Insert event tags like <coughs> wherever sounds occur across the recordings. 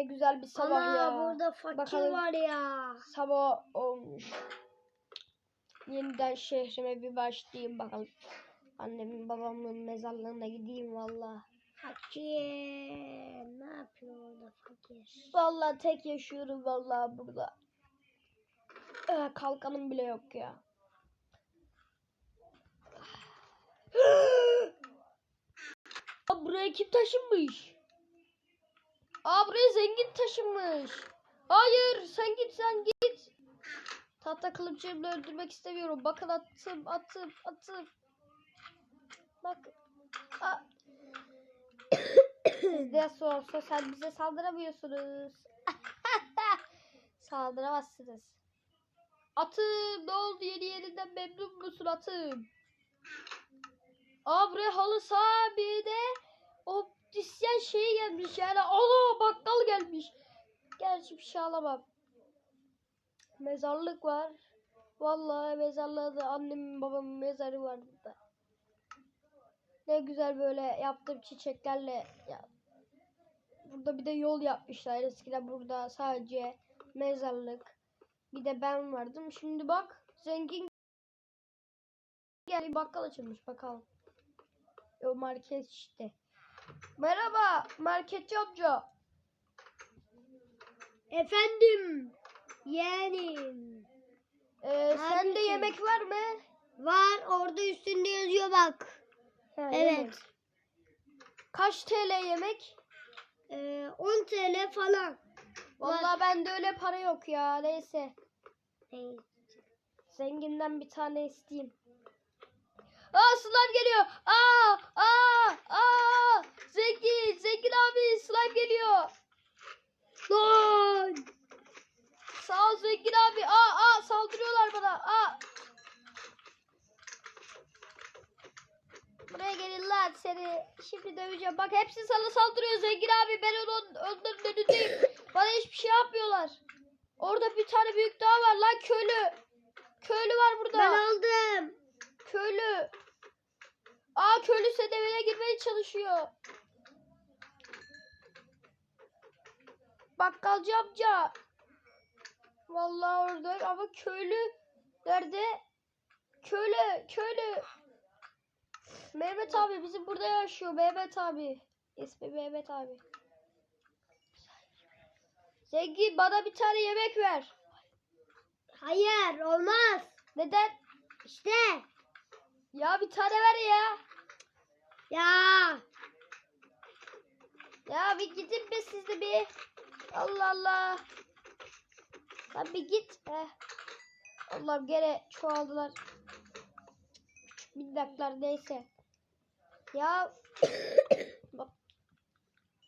Ne güzel bir sabah Ana ya. burada fakir Bakalım. var ya. Sabah olmuş. Yeniden şehrime bir başlayayım bakalım. Annemin babamın mezarlığına gideyim valla. Fakir. Ne yapıyor orada fakir? Valla tek yaşıyorum valla burada. Ee, kalkanım bile yok ya. <gasps> Buraya kim taşınmış? Aa buraya zengin taşınmış. Hayır sen git sen git. Tahta kılıçlarımla öldürmek istemiyorum. Bakın attım attım attım. Bak. Aa. Siz de olsa sen bize saldıramıyorsunuz. <laughs> Saldıramazsınız. Atım ne oldu yeni yerinden memnun musun atım? Aa buraya halı saha bir de optisyen şey gelmiş yani. Ana bakkal gelmiş. Gerçi bir şey alamam. Mezarlık var. Vallahi mezarlığı annemin babamın mezarı vardı da. Ne güzel böyle yaptığım çiçeklerle ya. Burada bir de yol yapmışlar. Eskiden burada sadece mezarlık. Bir de ben vardım. Şimdi bak zengin geldi bakkal açılmış bakalım. O market işte. Merhaba marketçi amca. Efendim. Yeğenim. Ee, sende yemek var mı? Var orada üstünde yazıyor bak. Ha, Evet. yemek. Kaç TL yemek? Ee, 10 TL falan. Vallahi bende öyle para yok ya. Neyse. Neyse. Zenginden bir tane isteyeyim. Aa slime geliyor. Aa aa aa. Zengin zengin abi slime geliyor. Lan. Sağ ol zengin abi. Aa aa saldırıyorlar bana. Aa. Buraya gelin lan seni. Şimdi döveceğim. Bak hepsi sana saldırıyor zengin abi. Ben onun, onların önündeyim. Bana hiçbir şey yapmıyorlar. Orada bir tane büyük dağ var lan köylü. Köylü var burada. Ben aldım. Köylü. Aa köylü senin evine girmeye çalışıyor. Bakkalcı amca. Vallahi orada ama köylü nerede? Köylü, köylü. Mehmet abi bizim burada yaşıyor. Mehmet abi. İsmi Mehmet abi. Zengin bana bir tane yemek ver. Hayır olmaz. Neden? İşte. Ya bir tane ver ya. Ya. Ya bir gidin be siz de bir. Allah Allah. Lan bir git. Heh. Allah'ım gene çoğaldılar. Küçük minnaklar neyse. Ya <coughs> bak.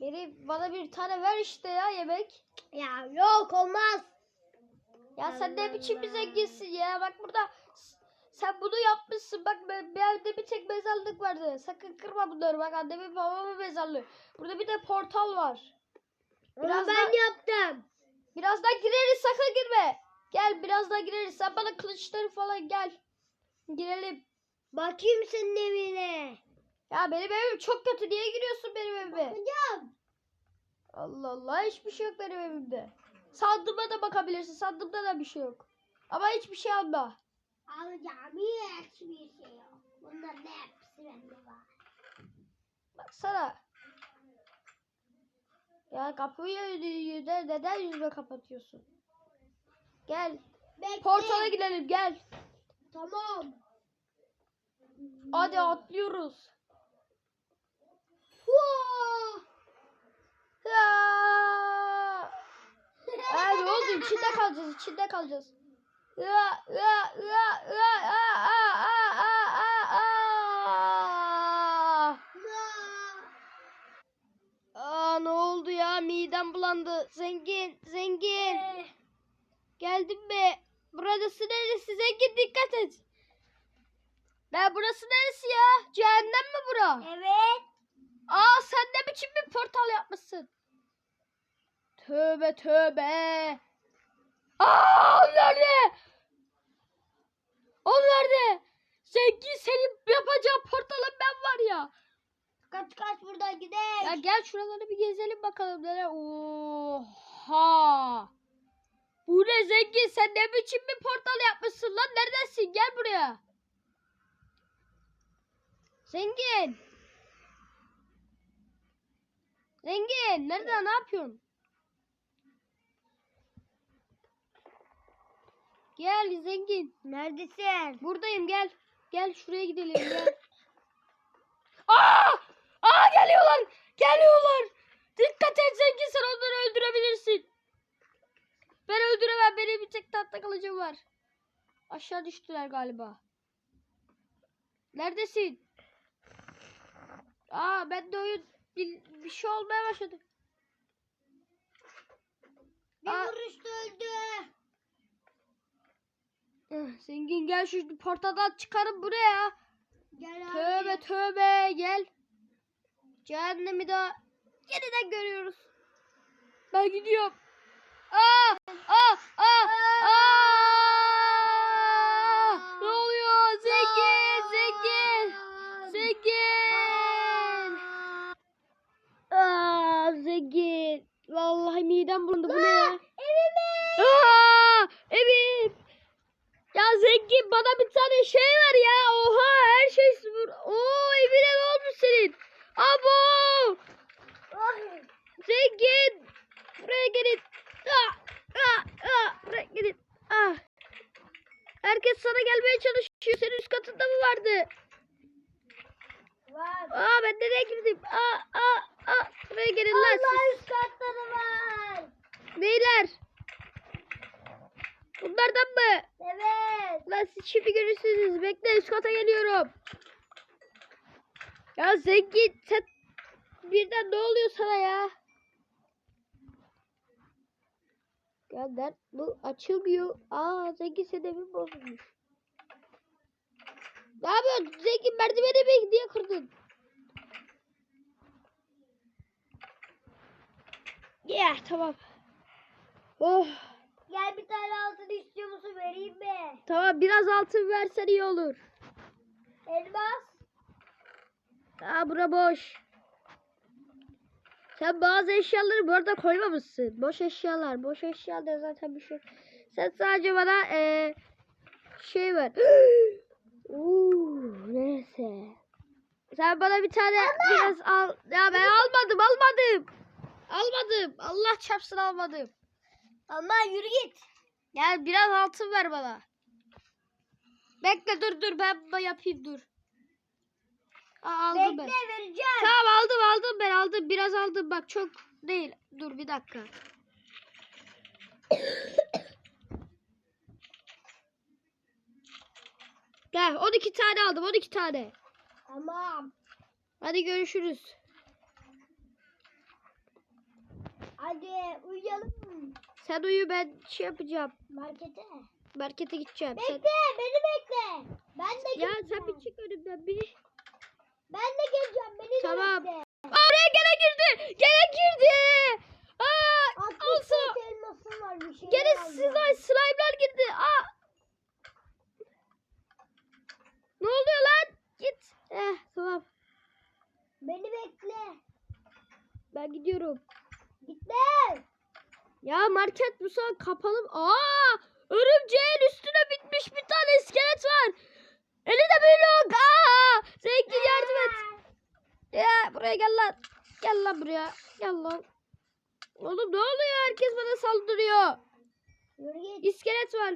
Beni bana bir tane ver işte ya yemek. Ya yok olmaz. Ya sen ne biçim bir zenginsin ya. Bak burada sen bunu yapmışsın. Bak ben, bende bir tek mezarlık vardı. Sakın kırma bunları. Bak annemin babamın mezarlığı. Burada bir de portal var. Biraz ben da- yaptım. Birazdan gireriz sakın girme. Gel birazdan gireriz. Sen bana kılıçları falan gel. Girelim. Bakayım senin evine. Ya benim evim çok kötü. Niye giriyorsun benim evime? Bakacağım. Allah Allah hiçbir şey yok benim evimde. Sandığıma da bakabilirsin. Sandığımda da bir şey yok. Ama hiçbir şey alma. Alacağım hiçbir şey yok. Bunların hepsi bende var. Baksana. Ya kapıyı yüzüne neden yüzüme kapatıyorsun? Gel. Bekle. Portala gidelim gel. Tamam. Hadi atlıyoruz. <laughs> Ne oldu? İçinde kalacağız, içinde kalacağız. Aa, ne oldu ya? Midem bulandı. Zengin, zengin. Geldim mi? Burası neresi? Zengin dikkat et. Ya burası neresi ya? Cehennem mi bura? Evet. Aa sen ne biçim bir portal yapmışsın? Tövbe tövbe. Aa o nerede? O nerede? Zengin senin yapacağın portalın ben var ya. Kaç kaç buradan gidelim. Ya gel şuraları bir gezelim bakalım. Neler? Oha. Bu ne zengin sen ne biçim bir portal yapmışsın lan neredesin gel buraya. Zengin. Zengin nerede ne yapıyorsun? Gel zengin. Neredesin? Buradayım gel. Gel şuraya gidelim <laughs> gel. Aa! Aa geliyorlar. Geliyorlar. Dikkat et zengin sen onları öldürebilirsin. Ben öldüremem. Benim bir tek tahta kılıcım var. Aşağı düştüler galiba. Neredesin? Aa ben de oyun bir, bir şey olmaya başladı. Bir Aa. vuruşta öldü. Eh, Zengin gel şu portadan çıkarın buraya. Gel abi. Tövbe tövbe gel. Cehennemi daha yeniden görüyoruz. Ben gidiyorum. Aa! Aa! Aa! Aa! Ne oluyor? Zengin! Zengin! Zengin! Aa, zengin. Vallahi midem bulundu. Bu ne ya? Evime. Aa! Evim! Ya zengin bana bir tane şey ver ya. Oha her şey sıfır. Oo evine ne olmuş senin? Abo! Ay. Zengin! Buraya gelin. Ah, ah, ah, buraya gelin. Ah. Herkes çalışıyor. Senin üst katında mı vardı? Var. Aa ben nereye girdim? Aa, aa, aa. Buraya gelin lan siz. Allah üst katları var. Beyler. Bunlardan mı? Evet. Lan siz şimdi görürsünüz. Bekle üst kata geliyorum. Ya zengin sen birden ne oluyor sana ya? Ya ben bu açılmıyor. Aa zengin senin evin bozulmuş. Ne yapıyorsun? Zengin merdiveni mi diye kırdın? Ya tamam. Oh. Gel bir tane altın istiyor musun vereyim mi? Tamam biraz altın versen iyi olur. Elmas. Aa bura boş. Sen bazı eşyaları bu arada koymamışsın. Boş eşyalar. Boş eşyalar zaten bir şey. Sen sadece bana eee şey ver. <gasps> Uuu neyse. Sen bana bir tane biraz al. Ya ben almadım almadım. Almadım. Allah çarpsın almadım. Ama yürü git. Gel biraz altın ver bana. Bekle dur dur ben yapayım dur. Aa, aldım Bekle ben. vereceğim. Tamam aldım aldım ben aldım biraz aldım bak çok değil. Dur bir dakika. <coughs> Gel 12 tane aldım 12 tane. Tamam. Hadi görüşürüz. Hadi uyuyalım. Sen uyu ben şey yapacağım. Markete. Markete gideceğim. Sen... Bekle beni bekle. Ben de Ya geleceğim. sen bir çık önümden bir. Ben de geleceğim beni Tamam. de bekle. Aa, oraya gene girdi. Gene girdi. Aa, olsa. şey Gene slime, slime'lar girdi. Aa. Ne oluyor lan? Git. Eh tamam. Beni bekle. Ben gidiyorum. Gitme. Ya market bu saat kapalı. Aa! Örümceğin üstüne bitmiş bir tane iskelet var. Elinde blok. Aa! Zengin yardım et. Ya buraya gel lan. Gel lan buraya. Gel lan. Oğlum ne oluyor? Herkes bana saldırıyor. İskelet var.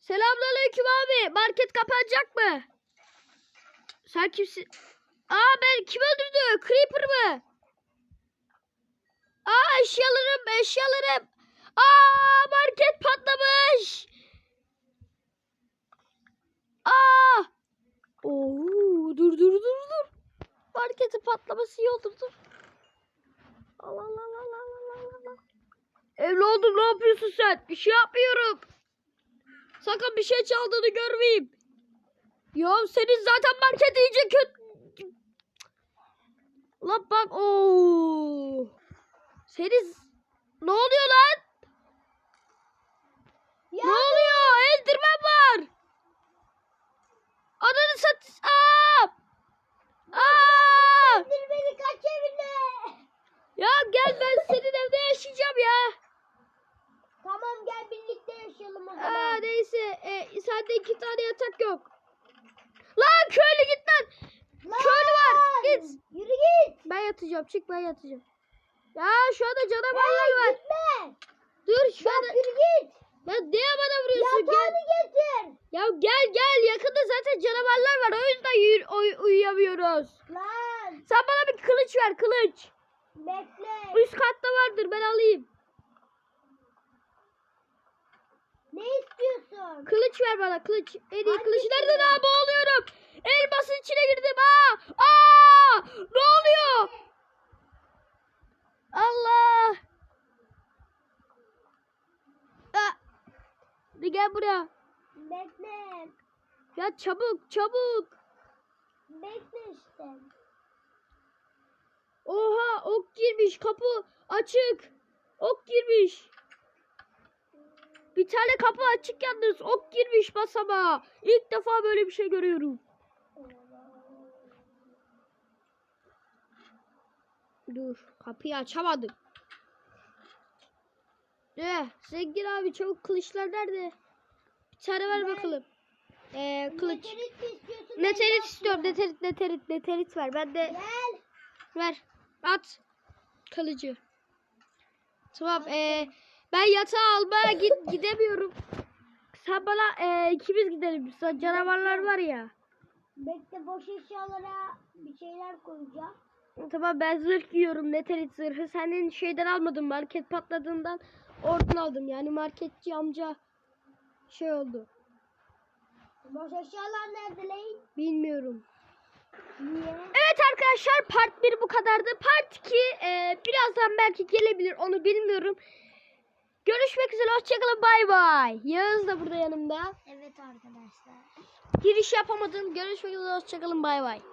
Selamünaleyküm abi. Market kapanacak mı? Sen kimsin? Aa ben kim öldürdü? Creeper mı? Aa eşyalarım, eşyalarım. Aa market patlamış. Aa! Oo dur dur dur dur. Marketin patlaması iyi olur dur. Allah Allah Allah Allah Allah Allah. Evladım ne yapıyorsun sen? Bir şey yapmıyorum. Sakın bir şey çaldığını görmeyeyim. Ya senin zaten market iyice kötü. Lan bak ooo. Senin ne oluyor lan? Ya Ne oluyor? Eldirmen var. Ananı sat. Aa! Aa! indir beni kaç evine. Ben yatacağım. Ya şu anda canavarlar var. Gitme. Dur şu Bak anda. yürü git. Lan niye bana vuruyorsun? Gel. Yatağını getir. Ya gel gel. Yakında zaten canavarlar var. O yüzden uyu- uy- uyuyamıyoruz. Lan Sen bana bir kılıç ver kılıç. bekle. Üst katta vardır ben alayım. Ne istiyorsun? Kılıç ver bana kılıç. En iyi Hangisi? kılıç nerede daha boğuluyorum. Elmasın içine girdim. Aa! Aa! Ne oluyor? Allah! Aa! Bir gel buraya. Bekle. Ya çabuk çabuk. Bekle işte. Oha ok girmiş kapı açık. Ok girmiş. Bir tane kapı açık yalnız ok girmiş basama. İlk defa böyle bir şey görüyorum. Dur kapıyı açamadım. Eh zengin abi çabuk kılıçlar nerede? Tane ver bakalım. Ee, kılıç. Elmas istiyorum. mı? Neterit, neterit, neterit ver. Ben de Gel. ver. At. Kılıcı. Tamam. ee, ben yatağı almaya git <laughs> gidemiyorum. Sen bana ee, ikimiz gidelim. Sen canavarlar var ya. Bekle boş eşyalara bir şeyler koyacağım. Tamam ben zırh giyiyorum. Neterit zırhı. Senin şeyden almadım. Market patladığından oradan aldım. Yani marketçi amca şey oldu. Boş eşyalar nerede lan? Bilmiyorum. Niye? Evet arkadaşlar part 1 bu kadardı. Part 2 e, birazdan belki gelebilir onu bilmiyorum. Görüşmek üzere hoşçakalın bay bay. Yağız da burada yanımda. Evet arkadaşlar. Giriş yapamadım. Görüşmek üzere hoşçakalın bay bay.